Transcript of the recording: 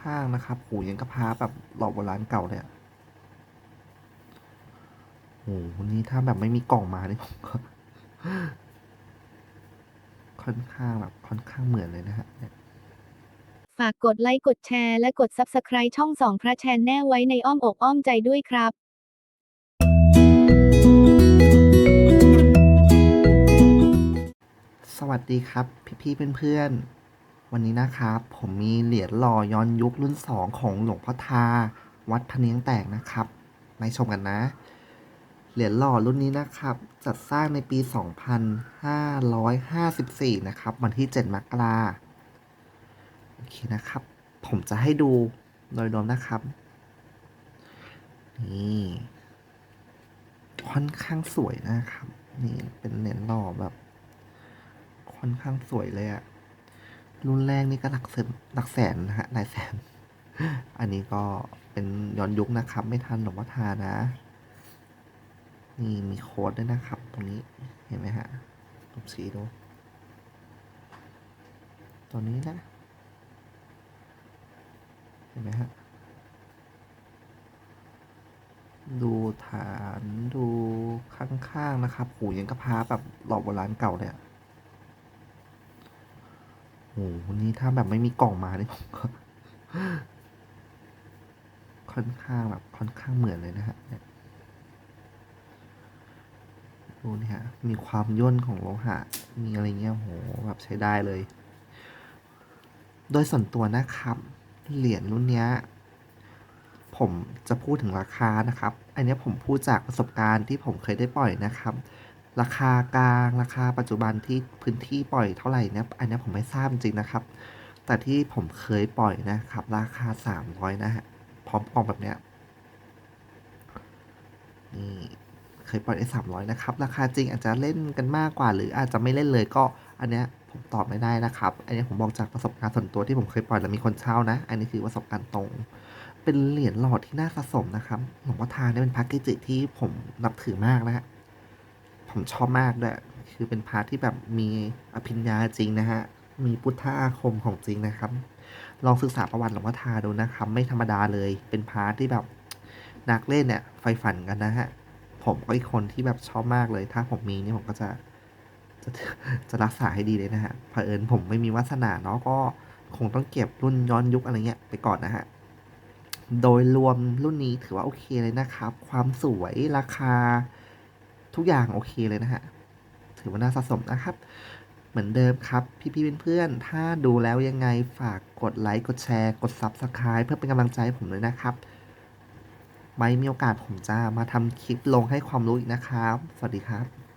ข้างๆนะครับโหยังกระพร้าแบบหล่อโบราณเก่าเลยอะโหนี่ถ้าแบบไม่มีกล่องมานี่ผมก็ค่อนข้างแบบค่อนข้างเหมือนเลยนะฮะเนี่ยฝากกดไลค์กดแชร์และกด Subscribe ช่องสองพระแชนแน่ไว้ในอ้อมอกอ้อมใจด้วยครับสวัสดีครับ พี่ๆเพื่อนๆ วันนี้นะครับผมมีเหรียญหล่อย้อนยุครุ่น 2 ของหลวงพ่อทา วัดพะเนียงแตกนะครับมาชมกันนะ เหรียญหล่อรุ่นนี้นะครับ จัดสร้างในปี 2554 นะครับ วันที่ 7 มกราโอเคนะครับ ผมจะให้ดูโดยรวมนะครับนี่ค่อนข้างสวยนะครับ นี่เป็นเหรียญหล่อแบบ ค่อนข้างสวยเลยอะ รุ่นแรกนี่ก็หลักแสนหลักแสนนะฮะหลายแสน อันนี้ก็เป็นย้อนยุคนะครับ ไม่ทันหลวงพ่อทานะ นี่มีโค้ดด้วยนะครับ ตรงนี้เห็นไหมฮะผมสีดูตัวนี้นะ เห็นไหมฮะ ดูฐานดูข้างๆนะครับโหยังกระพ้าแบบหล่อโบราณเก่าเลยอะ หนี่ถ้าแบบไม่มีกล่องมาเนี่ยผมก็ ค่อนข้างแบบค่อนข้างเหมือนเลยนะฮะเนี่ยดูนี่ฮะ มีความย่นของโลหะ มีอะไรเงี้ยโหแบบใช้ได้เลย โดยส่วนตัวนะครับ เหรียญรุ่นเนี้ย ผมจะพูดถึงราคานะครับ อันนี้ผมพูดจากประสบการณ์ที่ผมเคยได้ปล่อยนะครับ ราคากลางราคาปัจจุบันที่พื้นที่ปล่อยเท่าไหร่เนี่ยอันนี้ผมไม่ทราบจริงนะครับ แต่ที่ผมเคยปล่อยนะครับ ราคาสามร้อยนะฮะพร้อมกล่องแบบเนี้ยนี่เคยปล่อยได้สามร้อยนะครับ ราคาจริงอาจจะเล่นกันมากกว่า หรืออาจจะไม่เล่นเลยก็อันเนี้ยผมตอบไม่ได้นะครับ อันนี้ผมบอกจากประสบการณ์ส่วนตัวที่ผมเคยปล่อยแล้วมีคนเช่านะ อันนี้คือประสบการณ์ตรง เป็นเหรียญหลอดที่น่าสะสมนะครับหลวงพ่อทาเนี่ยเป็นพระเกจิที่ผมนับถือมากนะฮะ ผมชอบมากด้วย คือเป็นพระที่แบบมีอภิญญาจริงนะฮะ มีพุทธอาคมของจริงนะครับ ลองศึกษาประวัติหลวงพ่อทาดูนะครับ ไม่ธรรมดาเลย เป็นพระที่แบบนักเล่นเนี่ยไฟฝันกันนะฮะ ผมก็อีกคนที่แบบชอบมากเลย ถ้าผมมีนี่ผมก็จะจะจะรักษาให้ดีเลยนะฮะเผอิญผมไม่มีวาสนาเนาะก็คงต้องเก็บรุ่นย้อนยุคอะไรเงี้ยไปก่อนนะฮะ โดยรวมรุ่นนี้ถือว่าโอเคเลยนะครับ ความสวยราคา ทุกอย่างโอเคเลยนะฮะ ถือว่าน่าสะสมนะครับ เหมือนเดิมครับ พี่ๆเพื่อนๆถ้าดูแล้วยังไงฝากกดไลค์กดแชร์กด Subscribe เพื่อเป็นกำลังใจให้ผมเลยนะครับ ไว้มีโอกาสผมจะมาทำคลิปลงให้ความรู้อีกนะครับ สวัสดีครับ